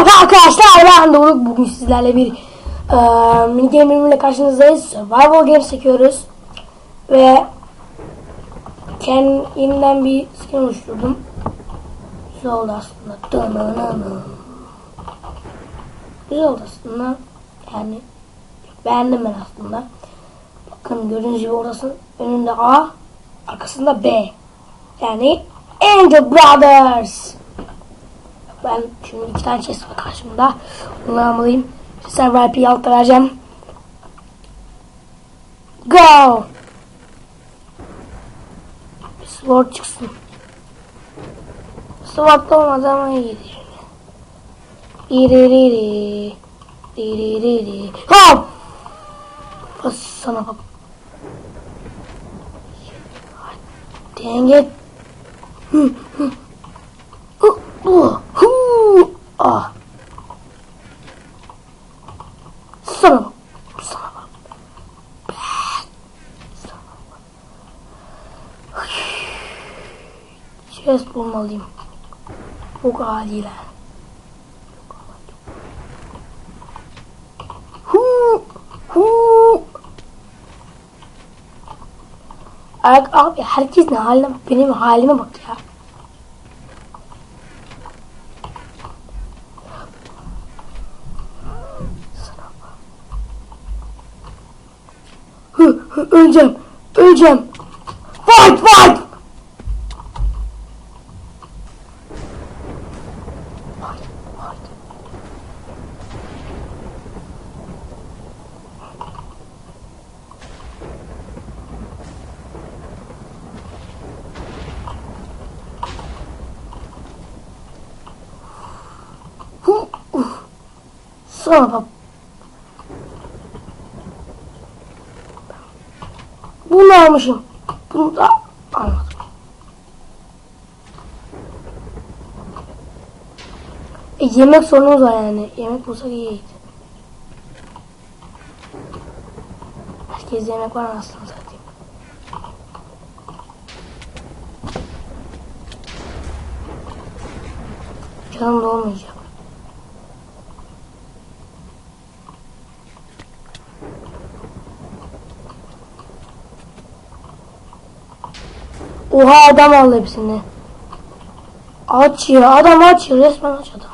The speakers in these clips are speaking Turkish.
Merhaba arkadaşlar ben Doruk bugün sizlerle bir e, mini game bölümüyle karşınızdayız. Survival Games çekiyoruz. Ve kendim yeniden bir skin oluşturdum. Güzel oldu aslında. Güzel oldu aslında. Yani beğendim ben aslında. Bakın gördüğünüz gibi orası önünde A Arkasında B. Yani Angel Brothers ben şimdi iki tane chest var karşımda. Bunları almalıyım. Server IP'yi altta vereceğim. Go! Sword çıksın. Sword da olmaz ama iyi. İri İri iri. Hop! Bas sana bak. Dang it. Hı, hı. Hı, hı. Ah. Sana bak. Sana bak. Sana bak. Chest bulmalıyım. Hu, hu. Abi, herkes ne haline. Benim halime bak ya. Hı, hı, öleceğim. Öleceğim. Fight fight. Fight, bak. Bunu da almadım. E, yemek sorunumuz var yani. Yemek bulsak iyiydi. Herkes yemek var aslında zaten. Canım da Oha adam aldı hepsini. Aç ya adam aç ya resmen aç adam.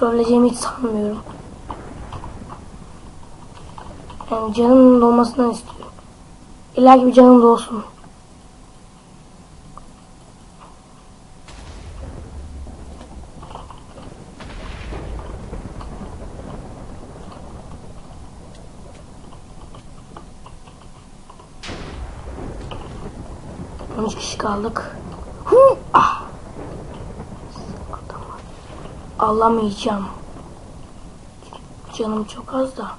Kurtulabileceğimi hiç sanmıyorum. Yani canımın dolmasını istiyorum. İlla ki bir canım dolsun. Kaldık. Hu! Ah! Alamayacağım. Canım çok az da.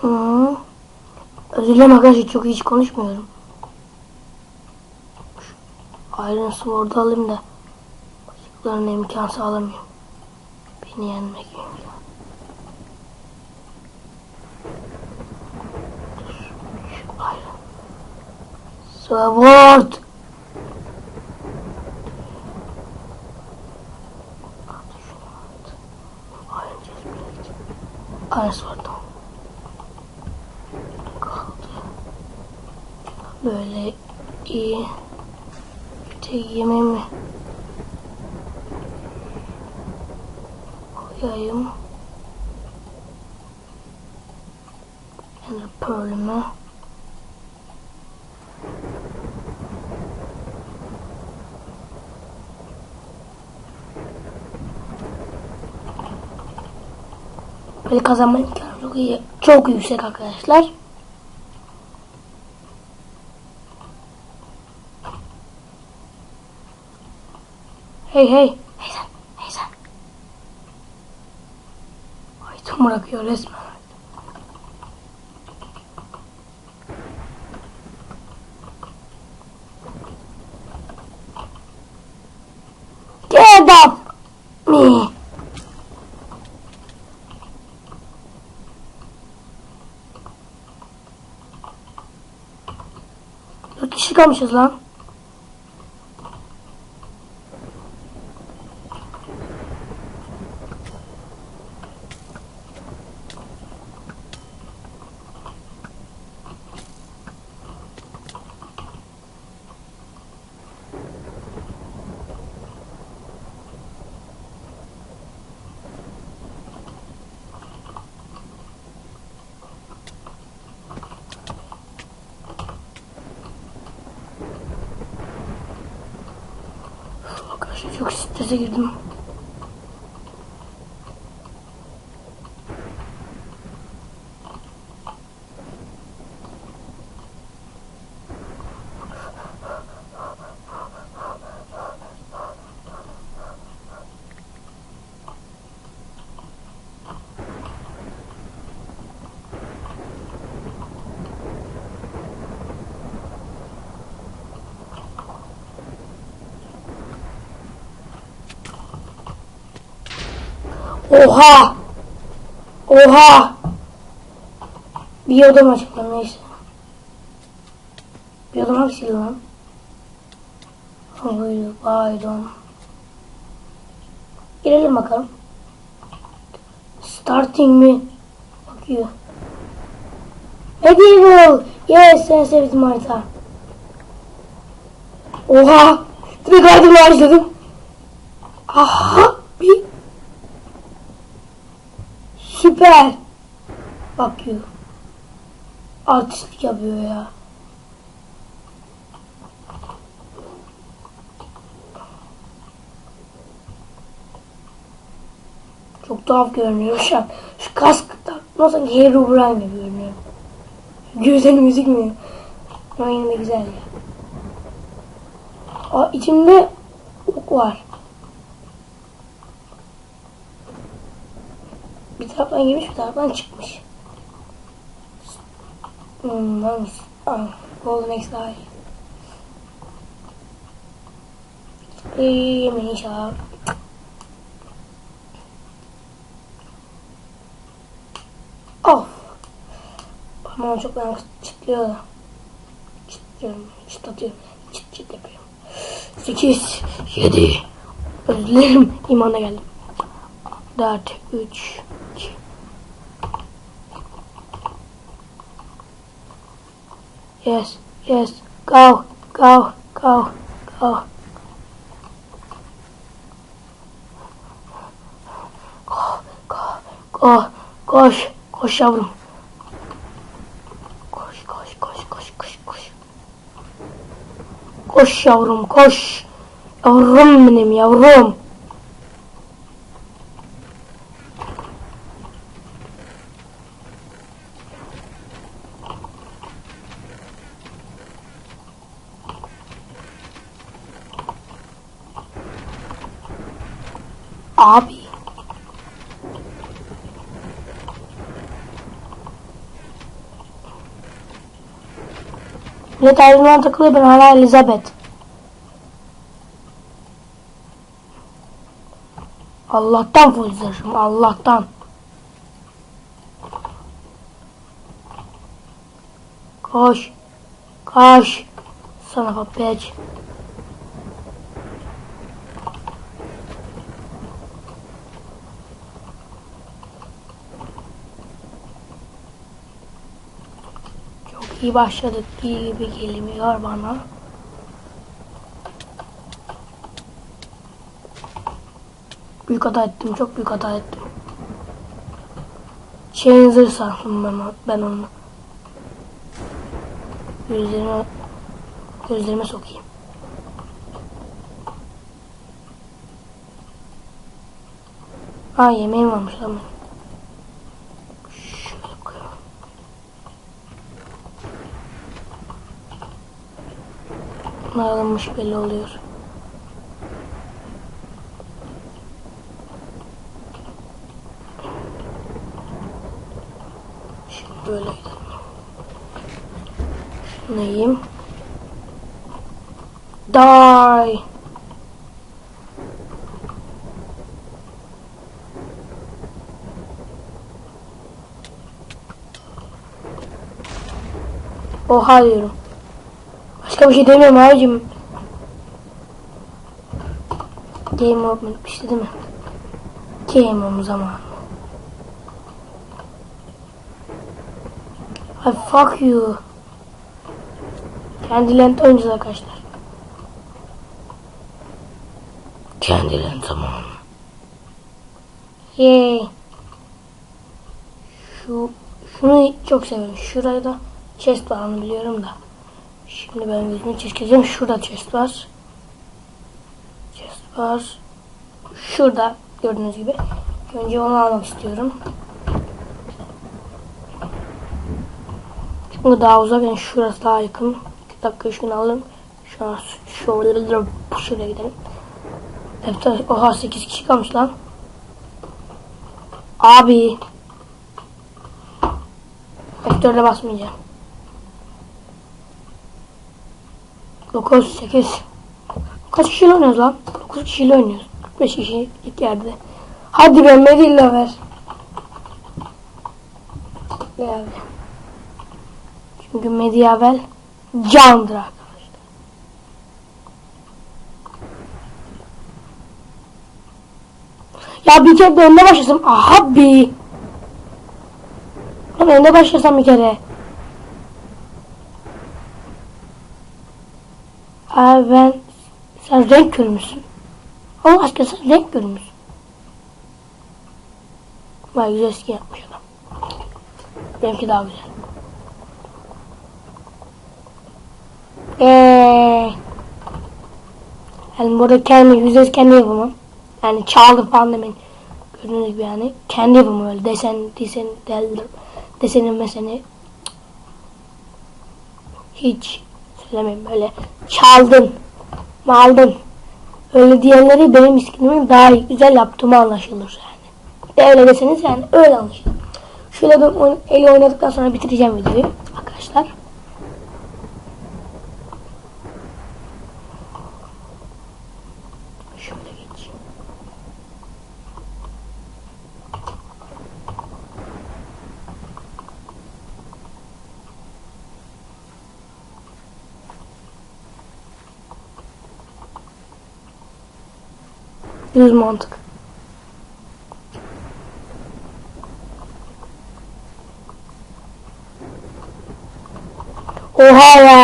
Hı. Özür dilerim arkadaşlar çok hiç konuşmuyorum. Iron Sword'u alayım da başkalarına imkan sağlamıyorum. Beni yenmek imkan. Sword Böyle kazanma imkanı çok yüksek arkadaşlar. Hey hey. Hey sen. Hey sen. Item bırakıyor resmen. Get up me. Dört kişi kalmışız lan. Çok strese girdim. Oha! Oha! Bir odam açıklar neyse. Bir odam hangisiydi lan? Oydu, pardon. Girelim bakalım. Starting mi? Bakıyor. Medieval! Yes, en sevdiğim harita. Oha! Direkt aydınlığa başladım. Aha! Bir Süper. Bakıyor. Artistlik yapıyor ya. Çok tuhaf görünüyor şu. Şu kask takma sanki Herobrine gibi görünüyor. Gözlerim gözükmüyor. Ama yine de güzel ya. Aa, içinde ok var. Bir taraftan girmiş bir taraftan çıkmış. Hmm? Ah, Golden X İyi mi inşallah. Of. Parmağım çok ben çıtlıyor da. Çıtlıyorum, çıtlatıyorum. Çıt çıt yapıyorum. 8, 7. Özür dilerim. İmana geldim. 4, 3, 2. Yes, yes. Go, go, go, go. Go, go, go. Koş, koş yavrum. Koş, koş, koş, koş, koş, koş. Koş yavrum, koş. Yavrum benim, yavrum. Abi. Millet ayrımdan takılıyor ben hala Elizabeth. Allah'tan full Allah'tan. Koş. Koş. Son of a bitch. İyi başladık gibi gelmiyor bana. Büyük hata ettim. Çok büyük hata ettim. Zırh sandım ben, ben onu. Gözlerime, gözlerime sokayım. Ha yemeğim varmış lan benim. Şöyle koyalım. Alınmış belli oluyor. Şimdi böyle yiyeyim. Die. Oha diyorum. Başka bir şey demiyorum abicim. Game over bitmişti değil mi? Game over zamanı. Ay fuck you. Candyland oynayacağız arkadaşlar. Candyland zamanı. Yay. Şu şunu çok seviyorum. Şurada da chest var biliyorum da. Şimdi ben yüzümü çizeceğim. Şurada chest var. Chest var. Şurada gördüğünüz gibi. Önce onu almak istiyorum. Çünkü daha uzak yani şurası daha yakın. 2 dakika şunu alalım. Şu an şöyle şuraya gidelim. Evet, oha 8 kişi kalmış lan. Abi. F4'e basmayacağım. 9, 8. Kaç kişiyle oynuyoruz lan? 9 kişiyle oynuyoruz. 45 kişi ilk yerde. Hadi be Medilla ver. Gel. Çünkü Medieval candır arkadaşlar. Ya bir kere de önde başlasam. Aha bir. Ben önde başlasam bir kere. Abi ben sen renk körmüşsün. Allah aşkına sen renk körmüşsün. Vay güzel skin yapmış adam. Benimki daha güzel. Eee. Yani burada kendi yüzde kendi yapımım. Yani çaldım falan demeyin. Gördüğünüz gibi yani kendi yapımı öyle desen desen del, desenin meseni hiç söylemeyeyim böyle çaldın maldın öyle diyenleri benim iskinimin daha güzel yaptığımı anlaşılır yani. De öyle deseniz yani öyle anlaşılır. Şöyle bir oyn- eli oynadıktan sonra bitireceğim videoyu arkadaşlar. Şöyle geçeyim. Düz mantık. Oha ya.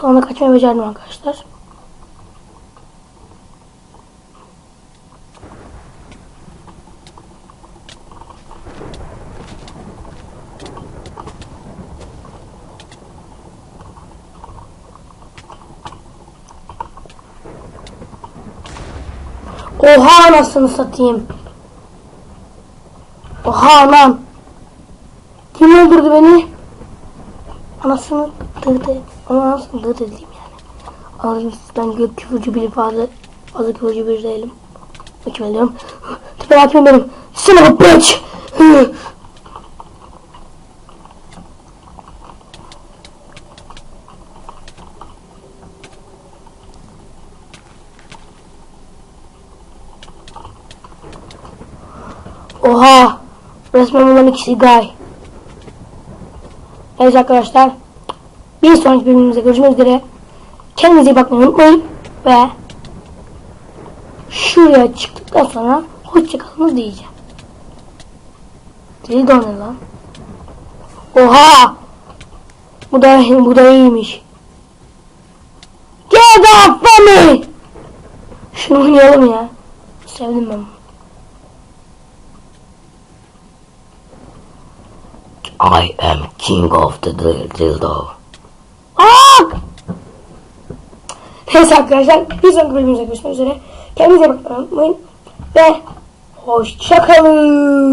Sonra kaçmayı becerdim arkadaşlar. Oha anasını satayım. Oha anam. Kim öldürdü beni? Anasını dıdı. Ama anasını dıdı diyeyim yani. Sizden gök küfürcü bir ifade. Fazla küfürcü bir değilim. Bakayım ediyorum. Tipe hakim benim. Son of a bitch. Oha! Resmen bunların ikisi gay. Evet arkadaşlar. Bir sonraki bölümümüzde görüşmek üzere. Kendinize iyi bakmayı unutmayın. Ve şuraya çıktıktan sonra hoşçakalınız diyeceğim. Deli ne lan? Oha! Bu da, bu da iyiymiş. Get off of me! Şunu oynayalım ya. Sevdim ben. I am king of the dil- dildo. Aa! Neyse arkadaşlar bir sonraki bölümümüzde görüşmek üzere. Kendinize bakmayı. Ve hoşçakalın.